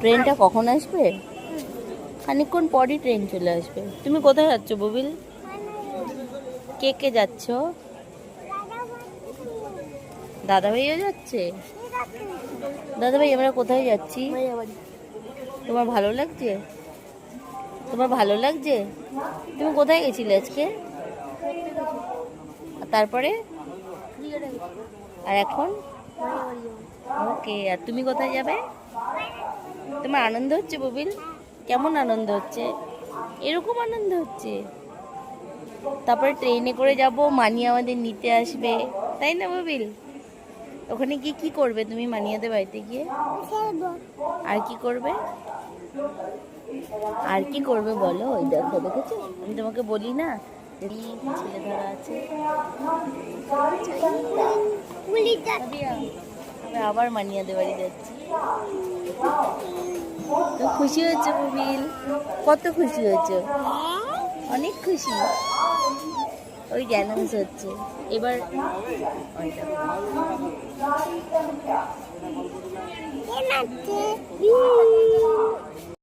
ট্রেনটা কখন আসবে? খানিকক্ষণ পরই ট্রেন চলে আসবে। তুমি কোথায় যাচ্ছ ববিল? কে কে যাচ্ছ? দাদা ভাইও যাচ্ছে? দাদা ভাই আমরা কোথায় যাচ্ছি? তোমার ভালো লাগছে? তোমার ভালো লাগছে? তুমি কোথায় গেছিলে আজকে? তারপরে? আর এখন? ওকে আর তুমি কোথায় যাবে তোমার আনন্দ হচ্ছে ববিল কেমন আনন্দ হচ্ছে এরকম আনন্দ হচ্ছে তারপরে ট্রেনে করে যাব মানি আমাদের নিতে আসবে তাই না ববিল ওখানে গিয়ে কি করবে তুমি মানিয়াদের বাড়িতে গিয়ে আর কি করবে আর কি করবে বলো ওই দেখো দেখেছ আমি তোমাকে বলি না ছেলে ধরা আছে আবার মানিয়া বাড়ি যাচ্ছি। তো খুশি হয়েছে মুবিল কত খুশি হয়েছে? অনেক খুশি। ওই অ্যানাউন্স হচ্ছে। এবার ওই দেখো।